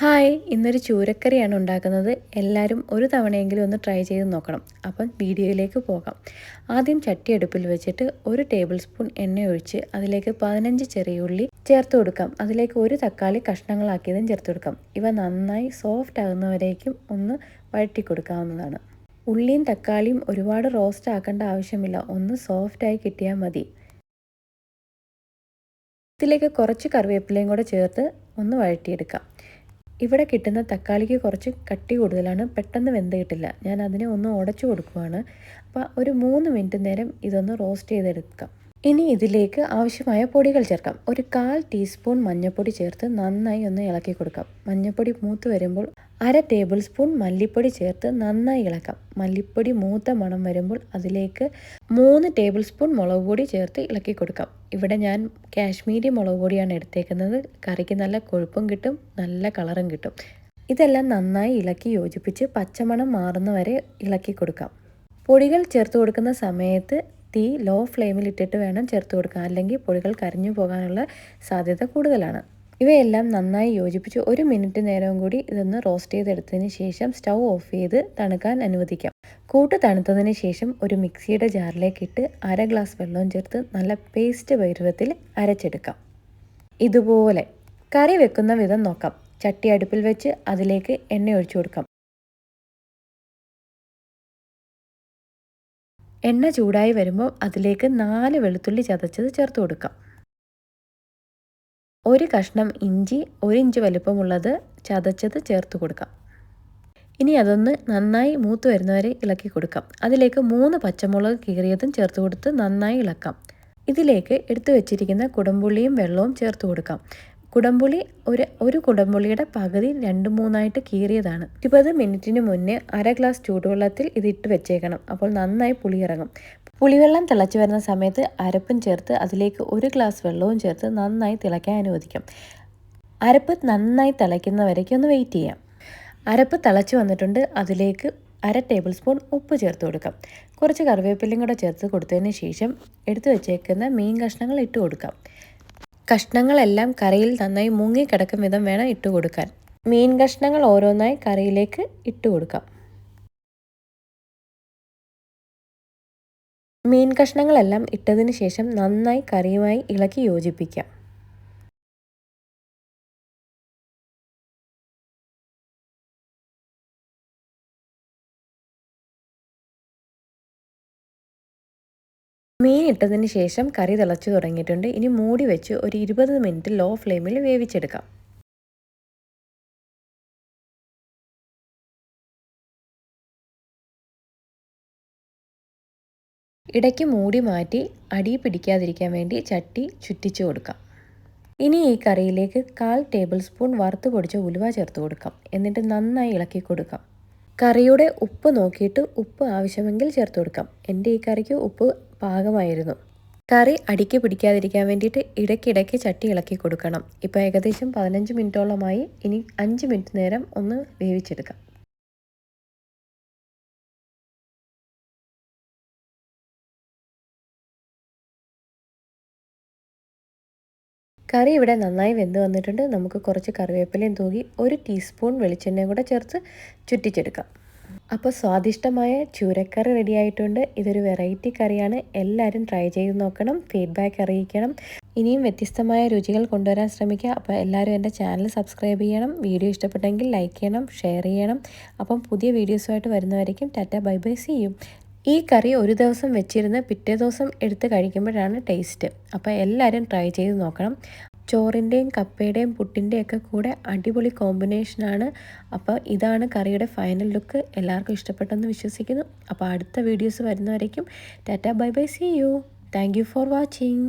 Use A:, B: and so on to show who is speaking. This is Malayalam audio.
A: ഹായ് ഇന്നൊരു ചൂരക്കറിയാണ് ഉണ്ടാക്കുന്നത്. എല്ലാവരും ഒരു തവണയെങ്കിലും ഒന്ന് ട്രൈ ചെയ്ത് നോക്കണം. അപ്പം വീഡിയോയിലേക്ക് പോകാം. ആദ്യം ചട്ടി അടുപ്പിൽ വെച്ചിട്ട് ഒരു ടേബിൾ സ്പൂൺ എണ്ണ ഒഴിച്ച് അതിലേക്ക് പതിനഞ്ച് ചെറിയ ഉള്ളി ചേർത്ത് കൊടുക്കാം. അതിലേക്ക് ഒരു തക്കാളി കഷ്ണങ്ങളാക്കിയതും ചേർത്ത് കൊടുക്കാം. ഇവ നന്നായി സോഫ്റ്റ് ആകുന്നവരേക്കും ഒന്ന് വഴറ്റി കൊടുക്കാവുന്നതാണ്. ഉള്ളിയും തക്കാളിയും ഒരുപാട് റോസ്റ്റ് ആക്കേണ്ട ആവശ്യമില്ല. ഒന്ന് സോഫ്റ്റായി കിട്ടിയാൽ മതി. ഇതിലേക്ക് കുറച്ച് കറിവേപ്പിലയും കൂടെ ചേർത്ത് ഒന്ന് വഴറ്റിയെടുക്കാം. ഇവിടെ കിട്ടുന്ന തക്കാളിക്ക് കുറച്ച് കട്ടി കൂടുതലാണ്. പെട്ടെന്ന് വെന്ത് കിട്ടില്ല ഞാൻ അതിനെ ഒന്ന് ഉടച്ചു കൊടുക്കുവാണ്. അപ്പോൾ ഒരു മൂന്ന് മിനിറ്റ് നേരം ഇതൊന്ന് റോസ്റ്റ് ചെയ്തെടുക്കാം. ഇനി ഇതിലേക്ക് ആവശ്യമായ പൊടികൾ ചേർക്കാം. ഒരു കാൽ ടീസ്പൂൺ മഞ്ഞൾപ്പൊടി ചേർത്ത് നന്നായി ഒന്ന് ഇളക്കി കൊടുക്കാം. മഞ്ഞൾപ്പൊടി മൂത്ത് വരുമ്പോൾ അര ടേബിൾ സ്പൂൺ മല്ലിപ്പൊടി ചേർത്ത് നന്നായി ഇളക്കാം. മല്ലിപ്പൊടി മൂത്ത മണം വരുമ്പോൾ അതിലേക്ക് മൂന്ന് ടേബിൾ സ്പൂൺ മുളക് പൊടി ചേർത്ത് ഇളക്കി കൊടുക്കാം. ഇവിടെ ഞാൻ കാശ്മീരി മുളക് പൊടിയാണ് എടുത്തേക്കുന്നത്. കറിക്ക് നല്ല കൊഴുപ്പും കിട്ടും നല്ല കളറും കിട്ടും. ഇതെല്ലാം നന്നായി ഇളക്കി യോജിപ്പിച്ച് പച്ചമണം മാറുന്നവരെ ഇളക്കി കൊടുക്കാം. പൊടികൾ ചേർത്ത് കൊടുക്കുന്ന സമയത്ത് തീ ലോ ഫ്ലെയിമിൽ ഇട്ടിട്ട് വേണം ചേർത്ത് കൊടുക്കാൻ. അല്ലെങ്കിൽ പൊടികൾ കരിഞ്ഞു പോകാനുള്ള സാധ്യത കൂടുതലാണ്. ഇവയെല്ലാം നന്നായി യോജിപ്പിച്ച് ഒരു മിനിറ്റ് നേരവും കൂടി ഇതൊന്ന് റോസ്റ്റ് ചെയ്തെടുത്തതിന് ശേഷം സ്റ്റൗ ഓഫ് ചെയ്ത് തണുക്കാൻ അനുവദിക്കാം. കൂട്ട് തണുത്തതിന് ശേഷം ഒരു മിക്സിയുടെ ജാറിലേക്ക് ഇട്ട് അര ഗ്ലാസ് വെള്ളവും ചേർത്ത് നല്ല പേസ്റ്റ് പരുവത്തിൽ അരച്ചെടുക്കാം. ഇതുപോലെ കറി വെക്കുന്ന വിധം നോക്കാം. ചട്ടി അടുപ്പിൽ വെച്ച് അതിലേക്ക് എണ്ണ ഒഴിച്ചു കൊടുക്കാം. എണ്ണ ചൂടായി വരുമ്പോൾ അതിലേക്ക് നാല് വെളുത്തുള്ളി ചതച്ചത് ചേർത്ത് കൊടുക്കാം. ഒരു കഷ്ണം ഇഞ്ചി ഒരു ഇഞ്ച് വലുപ്പമുള്ളത് ചതച്ചത് ചേർത്ത് കൊടുക്കാം. ഇനി അതൊന്ന് നന്നായി മൂത്ത് വരുന്നവരെ ഇളക്കി കൊടുക്കാം. അതിലേക്ക് മൂന്ന് പച്ചമുളക് കീറിയതും ചേർത്ത് കൊടുത്ത് നന്നായി ഇളക്കാം. ഇതിലേക്ക് എടുത്തു വെച്ചിരിക്കുന്ന കുടംപുള്ളിയും വെള്ളവും ചേർത്ത് കൊടുക്കാം. കുടംപുളി ഒരു ഒരു കുടംപുളിയുടെ പകുതി രണ്ട് മൂന്നായിട്ട് കീറിയതാണ്. ഇരുപത് മിനിറ്റിന് മുന്നേ അര ഗ്ലാസ് ചൂടുവെള്ളത്തിൽ ഇത് ഇട്ട് വെച്ചേക്കണം. അപ്പോൾ നന്നായി പുളി ഇറങ്ങും പുളിവെള്ളം തിളച്ചു വരുന്ന സമയത്ത് അരപ്പും ചേർത്ത് അതിലേക്ക് ഒരു ഗ്ലാസ് വെള്ളവും ചേർത്ത് നന്നായി തിളയ്ക്കാൻ അനുവദിക്കും. അരപ്പ് നന്നായി തിളയ്ക്കുന്നവരേക്ക് ഒന്ന് വെയിറ്റ് ചെയ്യാം. അരപ്പ് തിളച്ച് വന്നിട്ടുണ്ട്. അതിലേക്ക് അര ടേബിൾ സ്പൂൺ ഉപ്പ് ചേർത്ത് കൊടുക്കാം. കുറച്ച് കറിവേപ്പിലയും കൂടെ ചേർത്ത് കൊടുത്തതിന് ശേഷം എടുത്തു വെച്ചേക്കുന്ന മീൻ കഷ്ണങ്ങൾ ഇട്ട് കൊടുക്കാം. കഷ്ണങ്ങളെല്ലാം കറിയിൽ നന്നായി മുങ്ങിക്കിടക്കും വിധം വേണം ഇട്ട് കൊടുക്കാൻ മീൻ കഷ്ണങ്ങൾ ഓരോന്നായി കറിയിലേക്ക് ഇട്ട് കൊടുക്കാം മീൻ കഷ്ണങ്ങളെല്ലാം ഇട്ടതിന് ശേഷം നന്നായി കറിയുമായി ഇളക്കി യോജിപ്പിക്കാം. മീൻ ഇട്ടതിന് ശേഷം കറി തിളച്ചു തുടങ്ങിയിട്ടുണ്ട്. ഇനി മൂടി വെച്ച് ഒരു ഇരുപത് മിനിറ്റ് ലോ ഫ്ലെയിമിൽ വേവിച്ചെടുക്കാം. ഇടയ്ക്ക് മൂടി മാറ്റി അടി പിടിക്കാതിരിക്കാൻ വേണ്ടി ചട്ടി ചുറ്റിച്ചു കൊടുക്കാം. ഇനി ഈ കറിയിലേക്ക് കാൽ ടേബിൾ സ്പൂൺ വറുത്ത് പൊടിച്ച ഉലുവ ചേർത്ത് കൊടുക്കാം. എന്നിട്ട് നന്നായി ഇളക്കി കൊടുക്കാം. കറിയുടെ ഉപ്പ് നോക്കിയിട്ട് ഉപ്പ് ആവശ്യമെങ്കിൽ ചേർത്ത് കൊടുക്കാം. എന്റെ ഈ കറിക്ക് ഉപ്പ് പാകമായിരുന്നു. കറി അടിക്ക് പിടിക്കാതിരിക്കാൻ വേണ്ടിയിട്ട് ഇടയ്ക്കിടയ്ക്ക് ചട്ടി ഇളക്കി കൊടുക്കണം. ഇപ്പോൾ ഏകദേശം പതിനഞ്ച് മിനിറ്റോളമായി. ഇനി അഞ്ച് മിനിറ്റ് നേരം ഒന്ന് വേവിച്ചെടുക്കാം. കറി ഇവിടെ നന്നായി വെന്ത് വന്നിട്ടുണ്ട്. നമുക്ക് കുറച്ച് കറിവേപ്പിലയും തൂകി ഒരു ടീസ്പൂൺ വെളിച്ചെണ്ണയും കൂടെ ചേർത്ത് ചുറ്റിച്ചെടുക്കാം. അപ്പോൾ സ്വാദിഷ്ടമായ ചൂരക്കറി റെഡി ആയിട്ടുണ്ട്. ഇതൊരു വെറൈറ്റി കറിയാണ്. എല്ലാവരും ട്രൈ ചെയ്ത് നോക്കണം. ഫീഡ്ബാക്ക് അറിയിക്കണം. ഇനിയും വ്യത്യസ്തമായ രുചികൾ കൊണ്ടുവരാൻ ശ്രമിക്കുക. അപ്പോൾ എല്ലാവരും എന്റെ ചാനൽ സബ്സ്ക്രൈബ് ചെയ്യണം. വീഡിയോ ഇഷ്ടപ്പെട്ടെങ്കിൽ ലൈക്ക് ചെയ്യണം ഷെയർ ചെയ്യണം. അപ്പം പുതിയ വീഡിയോസുമായിട്ട് വരുന്നവരേക്കും tata bye bye see you ഈ കറി ഒരു ദിവസം വെച്ചിരുന്ന് പിറ്റേ ദിവസം എടുത്ത് കഴിക്കുമ്പോഴാണ് ടേസ്റ്റ് അപ്പോൾ എല്ലാവരും ട്രൈ ചെയ്ത് നോക്കണം. ചോറിന്റെയും കപ്പയുടെയും പുട്ടിന്റെയൊക്കെ കൂടെ അടിപൊളി കോമ്പിനേഷനാണ് അപ്പോൾ ഇതാണ് കറിയുടെ ഫൈനൽ ലുക്ക് എല്ലാവർക്കും ഇഷ്ടപ്പെട്ടെന്ന് വിശ്വസിക്കുന്നു. അപ്പോൾ അടുത്ത videos വരുന്നവരേക്കും. Tata bye bye see you thank for watching